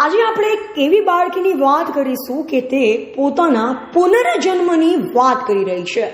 આજે આપણે એક એવી બાળકીની વાત કરીશું કે તે પોતાના પુનર્જન્મની વાત કરી રહી છે.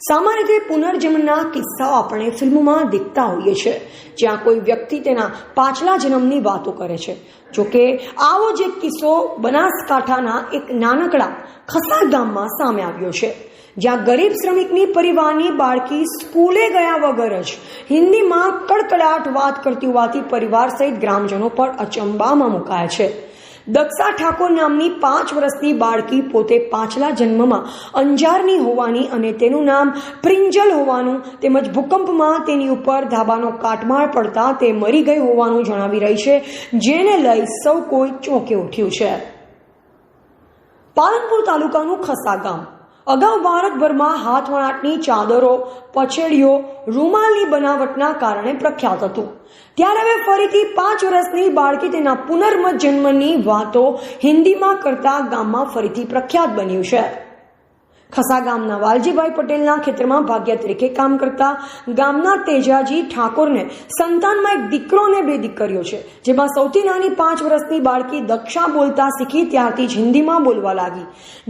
સામાન્ય રીતે પુનર્જન્મના કિસ્સાઓ આપણે ફિલ્મમાં દેખતા હોઈએ છીએ, જ્યાં કોઈ વ્યક્તિ તેના પાછલા જન્મની વાતો કરે છે. જોકે, આવો જ એક કિસ્સો બનાસકાંઠાના એક નાનકડા ખસા ગામમાં સામે આવ્યો છે, જ્યાં ગરીબ શ્રમિકની પરિવારની બાળકી સ્કૂલે ગયા વગર જ હિન્દીમાં કડકડાટ વાત કરતી હોવાથી પરિવાર સહિત ગ્રામજનો પર અચંબામાં મુકાયા છે. દક્ષા ઠાકોર નામની પાંચ વર્ષની બાળકી પોતે પાછલા જન્મમાં અંજારની હોવાની અને તેનું નામ પ્રિંજલ હોવાનું તેમજ ભૂકંપમાં તેની ઉપર ધાબાનો કાટમાળ પડતા તે મરી ગઈ હોવાનું જણાવી રહી છે, જેને લઈ સૌ કોઈ ચોંકે ઉઠ્યું છે. પાલનપુર તાલુકાનું ખસા ગામ. અગાઉ ભારતભરમાં હાથવણાટની ચાદરો, પછેડીઓ, રૂમાલની બનાવટના કારણે પ્રખ્યાત હતું. ત્યારે હવે ફરીથી પાંચ વર્ષની બાળકી તેના પુનર્મત જન્મની વાતો હિન્દીમાં કરતા ગામમાં ફરીથી પ્રખ્યાત બન્યું છે. ખસા ગામના વાલજીભાઈ પટેલના ખેતરમાં ભાગ્યા તરીકે કામ કરતા ગામના તેજાજી ઠાકોરને સંતાનમાં એક દીકરો અને બે દીકરીઓ છે, જેમાં સૌથી નાની પાંચ વર્ષની બાળકી દક્ષા બોલતા શીખી ત્યારથી જ હિન્દીમાં બોલવા લાગી.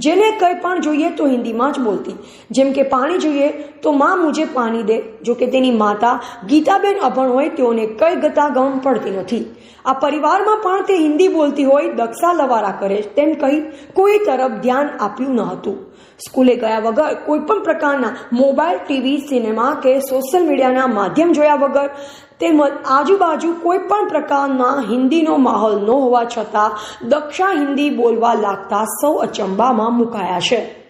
જેને કંઈ પણ જોઈએ તો હિન્દીમાં જ બોલતી. જેમ કે પાણી જોઈએ તો માં મુજે પાણી દે, જો કે તેની માતા ગીતાબેન અભણ હોય તેઓને કઈ ગતા ગમ પડતી નથી. આ પરિવારમાં પણ તે હિન્દી બોલતી હોય, દક્ષા લવારા કરે તેમ કહી કોઈ તરફ ધ્યાન આપ્યું ન હતું. સ્કૂલે ગયા વગર કોઈ પણ પ્રકારના મોબાઈલ, ટીવી, સિનેમા કે સોશિયલ મીડિયાના માધ્યમ જોયા વગર તેમજ આજુબાજુ કોઈ પણ પ્રકારના હિન્દીનો માહોલ ન હોવા છતાં દક્ષા હિન્દી બોલવા લાગતા સૌ અચંબામાં મુકાયા છે.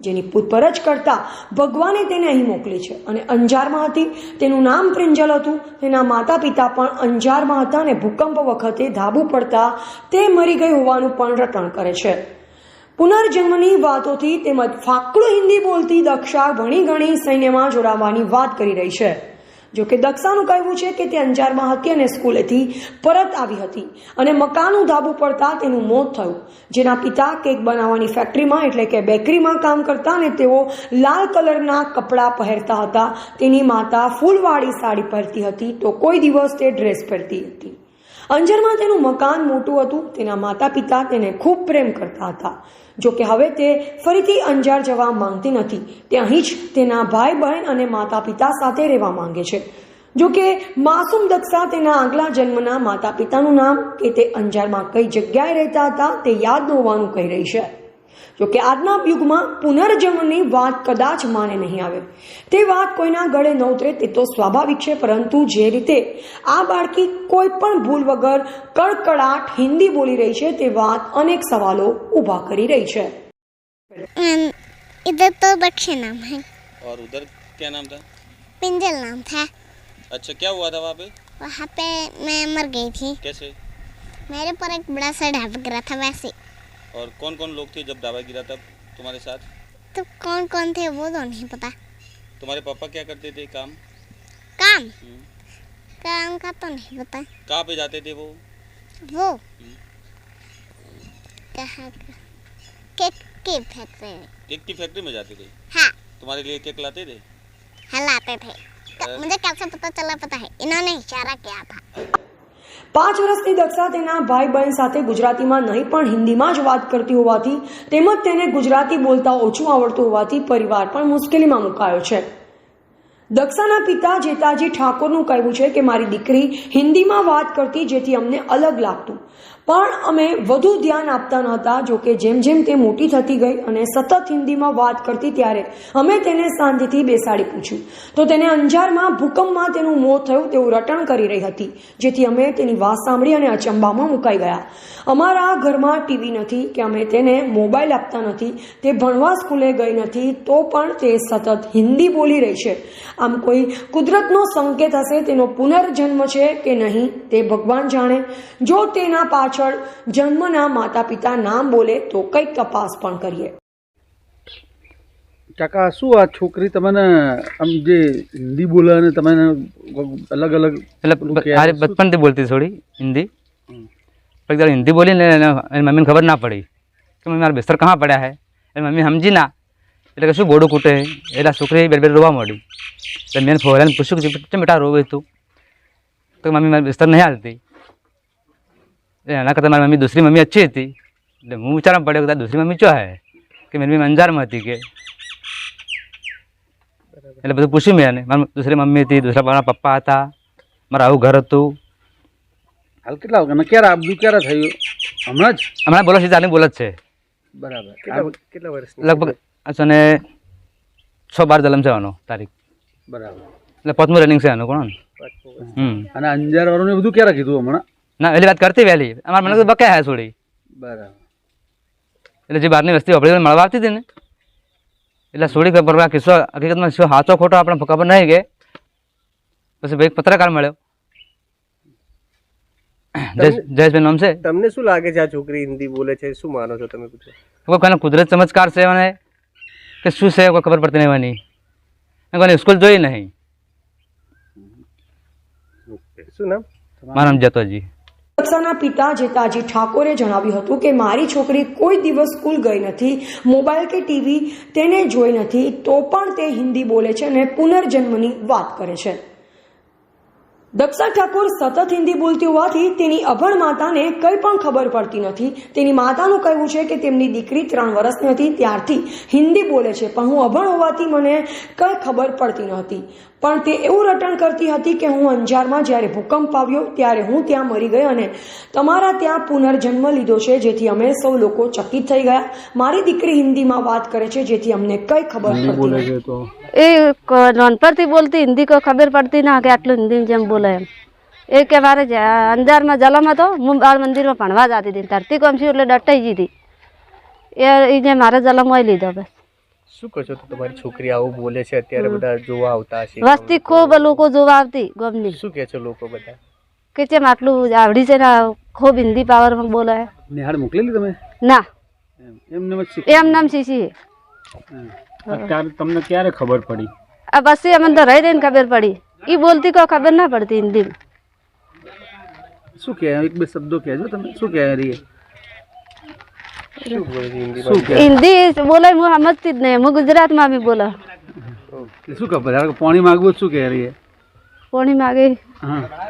જેની પૂછપરછ કરતા ભગવાને તેને અહીં મોકલી છે અને અંજારમાં હતી. તેનું નામ પ્રિંજલ હતું. તેના માતા પિતા પણ અંજારમાં હતા અને ભૂકંપ વખતે ધાબુ પડતા તે મરી ગઈ હોવાનું પણ રટણ કરે છે. પુનર્જન્મની વાતોથી તેમજ ફાકડું હિન્દી બોલતી દક્ષા ઘણી ઘણી સૈન્યમાં જોડાવાની વાત કરી રહી છે. જો કે દક્ષાનું કહેવું છે કે તે અંજારમાં હતી અને સ્કૂલેથી પરત આવી હતી અને મકાનનું ધાબુ પડતા તેનું મોત થયું. જેના પિતા કેક બનાવવાની ફેક્ટરીમાં એટલે કે બેકરીમાં કામ કરતા અને તેઓ લાલ કલરના કપડાં પહેરતા હતા. તેની માતા ફૂલવાળી સાડી પહેરતી હતી તો કોઈ દિવસ તે ડ્રેસ પહેરતી હતી. અંજરમાં તેનું મકાન મોટું હતું, તેના માતા પિતા તેને ખૂબ પ્રેમ કરતા હતા. જો કે હવે તે ફરીથી અંજાર જવા માંગતી નથી. તે અહીં જ તેના ભાઈ બહેન અને માતા પિતા સાથે રહેવા માંગે છે. જો કે માસુમ દક્ષા તેના આગલા જન્મના માતા પિતાનું નામ કે તે અંજારમાં કઈ જગ્યાએ રહેતા હતા તે યાદ હોવાનું કહી રહી છે. જો કે આજના યુગમાં પુનર્જન્મની વાત કદાચ માને નહીં આવે તે વાત કોઈના ગળે ન ઉતરે તે તો સ્વાભાવિક છે પરંતુ જે રીતે આ બાળકી કોઈ પણ ભૂલ વગર કડકડાટ હિન્દી બોલી રહી છે તે વાત અનેક સવાલો ઊભા કરી રહી છે अम, इधर तो बच्चे नाम है और उधर क्या नाम था पिंजल नाम था अच्छा क्या हुआ था वहाँ पे वहाँ पे मैं मर गई थी कैसे मेरे पर एक बड़ा सा ढाबा गिरा था वैसे और कौन कौन लोग थे जब ढाबा गिरा तब तुम्हारे साथ? तो कौन कौन थे वो तो नहीं पता। तुम्हारे पापा क्या करते थे काम? काम? हम्म, काम का तो नहीं पता। कहाँ पे जाते थे वो? वो? कहाँ केक की फैक्ट्री केक की फैक्ट्री में जाते थे? हाँ। तुम्हारे लिए केक लाते थे? हलाते थे। तो मुझे कैसे पता चला पता है? इन्होंने इशारा किया था। પાંચ વર્ષની દક્ષા તેના ભાઈ બહેન સાથે ગુજરાતીમાં નહીં પણ હિન્દીમાં જ વાત કરતી હોવાથી, તેમજ તેને ગુજરાતી બોલતા ઓછું આવડતું હોવાથી પરિવાર પણ મુશ્કેલીમાં મુકાયો છે. દક્ષાના પિતા જેતાજી ઠાકોરનું કહેવું છે કે, મારી દીકરી હિન્દીમાં વાત કરતી જેથી અમને અલગ લાગતું. પણ અમે વધુ ધ્યાન આપતા નહોતા, જો કે જેમ જેમ તે મોટી થતી ગઈ અને સતત હિન્દીમાં વાત કરતી ત્યારે અમે તેને શાંતિથી બેસાડી પૂછ્યું. તો તેને અંજારમાં ભૂકંપમાં તેનું મોત થયું તેવું રટણ કરી રહી હતી, જેથી અમે તેની વાત સાંભળી અને અચંબામાં મુકાઈ ગયા. અમારા ઘરમાં ટીવી નથી કે અમે તેને મોબાઈલ આપતા નથી, તે ભણવા સ્કૂલે ગઈ નથી, તો પણ તે સતત હિન્દી બોલી રહી છે. આમ કોઈ કુદરતનો સંકેત હશે તેનો પુનર્જન્મ છે કે નહીં તે ભગવાન જાણે. જો તેના પાછળ જન્મના માતા પિતા નામ બોલે તો કંઈક તપાસ પણ કરીએ. કાકા શું આ છોકરી તમને આમ જે હિન્દી બોલે અને તમને અલગ અલગ એટલે? બચપનથી બોલતી થોડી હિન્દી. પછી પણ જ્યારે હિન્દી બોલી ને એની મમ્મીને ખબર ના પડી કે મમ્મી મારા બિસ્તર કहाँ પડ્યા હે? એની મમ્મી સમજી ના. એટલે કે શું બોડું કૂટે એટલે છોકરી બે બે રોવા માંડી એટલે મેં ફોરાને પૂછ્યું કે કેમ બેટા રોવે તું? તો મમ્મી મારી બિસ્તર નહીં હાલતી. એના કરતાં મારી મમ્મી દૂસરી મમ્મી અચ્છી હતી. એટલે હું વિચારવા પડ્યો કે દૂસરી મમ્મી ચો હે? કે મેં મમ્મી અંજારમાં હતી કે. એટલે બધું પૂછ્યું મેં એને. મારી દૂસરી મમ્મી હતી દૂસરા મારા પપ્પા હતા મારા આવું ઘર હતું. હાલ કેટલા વાગે ક્યારે આપજું ક્યારે થયું? હમણાં જ? હમણાં બોલો છે ચાલી બોલો જ છે. બરાબર. કેટલા વર્ષ લગભગ અને છ બાર જલમ છે આનો તારીખ. બરાબર. એટલે પાંચમું રનિંગ છે આનું કોણ? અને અંજાર વાળું બધું ક્યારે કીધું હમણાં? ના વહેલી વાત કરતી વહેલી અમારા મને તો બકાય હે છોડી. બરાબર. એટલે જે બહારની વસ્તી આપણી મળવા આવતી હતી ને? એટલે છોડી ખબર કિસ્સો હકીકતમાં શું સાચો ખોટો આપણે ખબર નહીં કે. પછી ભાઈ પત્રકાર મળ્યો. જયેશ- જયેશભાઈ નામ છે? તમને શું લાગે છે આ છોકરી હિન્દી બોલે છે? શું માનો છો તમે પૂછો કોઈ કુદરત ચમત્કાર છે મને? કે શું છે કોઈ ખબર પડતી નહીં એની કોઈને સ્કૂલ જોઈ નહીં. શું નામ? મારું નામ જતોજી. દક્ષાના પિતા જેતાજી ઠાકોરે જણાવ્યું હતું કે મારી છોકરી કોઈ દિવસ સ્કૂલ ગઈ નથી, મોબાઈલ કે ટીવી તેને જોઈ નથી, તો પણ તે હિન્દી બોલે છે અને પુનર્જન્મની વાત કરે છે. દક્ષા ઠાકોર સતત હિન્દી બોલતી હોવાથી તેની અભણ માતાને કંઈ પણ ખબર પડતી નથી. તેની માતાનું કહેવું છે કે તેમની દીકરી ત્રણ વર્ષની હતી, ત્યારથી હિન્દી બોલે છે, પણ હું અભણ હોવાથી મને કંઈ ખબર પડતી નહોતી પણ તે એવું રટણ કરતી હતી કે હું અંજારમાં જ્યારે ભૂકંપ આવ્યો ત્યારે હું ત્યાં મરી ગઈ અને તમારા ત્યાં પુનર્જન્મ લીધો છે જેથી અમે સૌ લોકો ચકિત થઈ ગયા. મારી દીકરી હિન્દીમાં વાત કરે છે જેથી અમને કંઈ ખબર પડતી નથી. એ નાનપણથી બોલતી હિન્દી કોઈ ખબર પડતી ના કે આટલું હિન્દી જેમ બોલે એમ. એ કે મારે જ- અંજારમાં જલમ હતો હું બાળ મંદિરમાં ભણવા જતી હતી ધરતી કોમ છું એટલે ડટાઈ એ એ જે મારે જલમ હોય લીધો બસ. શું કહો છો તો તમારી છોકરી આવું બોલે છે અત્યારે બધા જોવા આવતા હશે. વસ્તી ખૂબ લોકો જોવા આવતી ગમની શું કહે છે લોકો બધા? કે જેમ આટલું આવડી છે ને ખૂબ હિન્દી પાવરમાં બોલે નિહાળ મોકલેલી તમે? ના. એમ એમને જ શીખ એમ નામ શીશી અત્યારે તમને ક્યારે ખબર પડી? આ પછી અમને તો રહી રહીને ખબર પડી. એ બોલતી કોઈ ખબર ના પડતી હિન્દીમાં. શું કહે એક બે શબ્દો કહેજો તમે. શું કહે રહી શું બોલે છે હિન્દીમાં શું કહે હિન્દી બોલાય હું સમજતી જ નહીં હું ગુજરાતમાં બી બોલે. શું ખબર? પાણી માગવું શું કહે રહી પાણી માગે.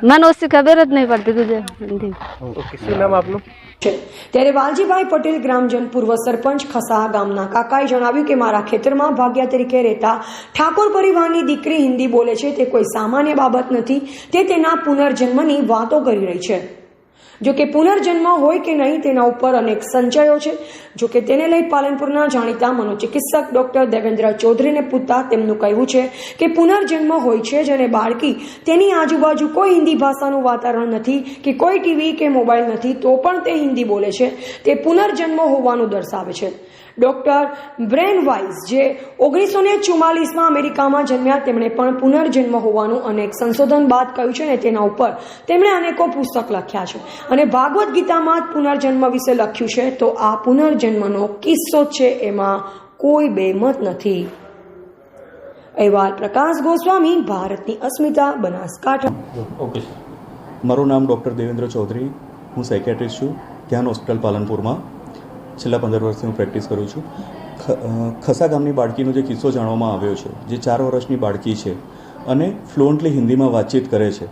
મને ઓછી ખબર જ નહીં પડતી ગુજરાત હિન્દી. ઓકે. શું નામ આપનું? છે. ત્યારે વાલજીભાઈ પટેલ ગ્રામજન પૂર્વ સરપંચ ખસા ગામના કાકાએ જણાવ્યું કે મારા ખેતરમાં ભાગ્યા તરીકે રહેતા ઠાકોર પરિવારની દીકરી હિન્દી બોલે છે. તે કોઈ સામાન્ય બાબત નથી. તે તેના પુનર્જન્મની વાતો કરી રહી છે. જો કે પુનર્જન્મ હોય કે નહીં તેના ઉપર અનેક સંચયો છે. જો કે તેને લઈ પાલનપુરના જાણીતા મનોચિકિત્સક ડોક્ટર દેવેન્દ્ર ચૌધરીને પૂછતા તેમનું કહેવું છે કે પુનર્જન્મ હોય છે જ અને બાળકી તેની આજુબાજુ કોઈ હિન્દી ભાષાનું વાતાવરણ નથી કે કોઈ ટીવી કે મોબાઈલ નથી તો પણ તે હિન્દી બોલે છે. તે પુનર્જન્મ હોવાનું દર્શાવે છે. ડોક્ટર બ્રેન વાઇઝ જે ઓગણીસો ને ચુમ્માલીસમાં અમેરિકામાં જન્મ્યા, તેમણે પણ પુનર્જન્મ હોવાનું અનેક સંશોધન બાદ કહ્યું છે ને તેના ઉપર તેમણે અનેકો પુસ્તક લખ્યા છે. અને ભાગવદ્ ગીતામાં પુનર્જન્મ વિશે લખ્યું છે, તો આ પુનર્જન્મનો કિસ્સો છે, એમાં કોઈ બેમત નથી. અહેવાલ પ્રકાશ ગોસ્વામી, ભારતની અસ્મિતા, બનાસકાંઠા. ઓકે મારું નામ ડૉક્ટર દેવેન્દ્ર ચૌધરી. હું સાયકેટ્રિસ્ટ છું. ધ્યાન હોસ્પિટલ પાલનપુરમાં. છેલ્લા પંદર વર્ષથી હું પ્રેક્ટિસ કરું છું. ખસા ગામની બાળકીનો જે કિસ્સો જાણવામાં આવ્યો છે, જે ચાર વર્ષની બાળકી છે અને ફ્લુઅન્ટલી હિન્દીમાં વાતચીત કરે છે,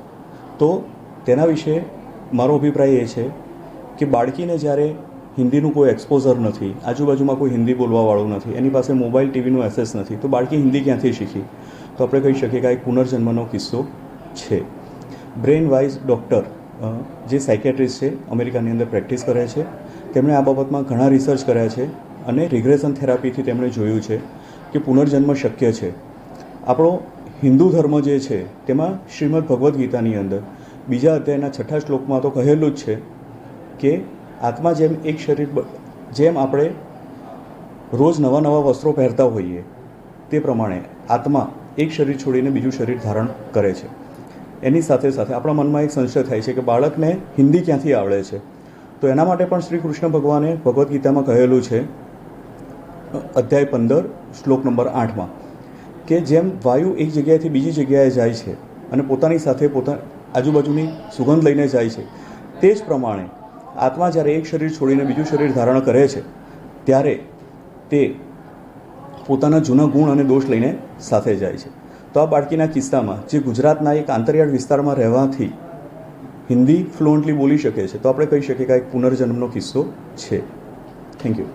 તો તેના વિશે મારો અભિપ્રાય એ છે કે બાળકીને જ્યારે હિન્દીનું કોઈ એક્સપોઝર નથી, આજુબાજુમાં કોઈ હિન્દી બોલવાવાળું નથી, એની પાસે મોબાઈલ, ટીવીનું એસેસ નથી, તો બાળકી હિન્દી ક્યાંથી શીખી? તો આપણે કહી શકીએ કે આ એક પુનર્જન્મનો કિસ્સો છે. બ્રેન વાઇઝ ડૉક્ટર જે સાયકેટ્રિસ્ટ છે, અમેરિકાની અંદર પ્રેક્ટિસ કરે છે તેમણે આ બાબતમાં ઘણા રિસર્ચ કર્યા છે અને રિગ્રેશન થેરાપીથી તેમણે જોયું છે કે પુનર્જન્મ શક્ય છે. આપણો હિન્દુ ધર્મ જે છે, તેમાં શ્રીમદ ભગવદ્ ગીતાની અંદર બીજા અધ્યાયના છઠ્ઠા શ્લોકમાં તો કહેલું જ છે કે આત્મા જેમ એક શરીર જેમ આપણે રોજ નવા નવા વસ્ત્રો પહેરતા હોઈએ, તે પ્રમાણે આત્મા એક શરીર છોડીને બીજું શરીર ધારણ કરે છે. એની સાથે સાથે આપણા મનમાં એક સંશય થાય છે કે બાળકને હિન્દી ક્યાંથી આવડે છે? તો એના માટે પણ શ્રી કૃષ્ણ ભગવાને ભગવદ્ ગીતામાં કહેલું છે, અધ્યાય પંદર, શ્લોક નંબર આઠમાં, કે જેમ વાયુ એક જગ્યાએથી બીજી જગ્યાએ જાય છે અને પોતાની સાથે પોતા, આજુબાજુની સુગંધ લઈને જાય છે, તે જ પ્રમાણે આત્મા જ્યારે એક શરીર છોડીને બીજું શરીર ધારણ કરે છે, ત્યારે તે પોતાના જૂના ગુણ અને દોષ લઈને સાથે જાય છે. તો આ બાળકીના કિસ્સામાં જે ગુજરાતના એક આંતરિયાળ વિસ્તારમાં રહેવાથી હિન્દી ફ્લુઅન્ટલી બોલી શકે છે, તો આપણે કહી શકીએ કે આ એક પુનર્જન્મનો કિસ્સો છે. Thank you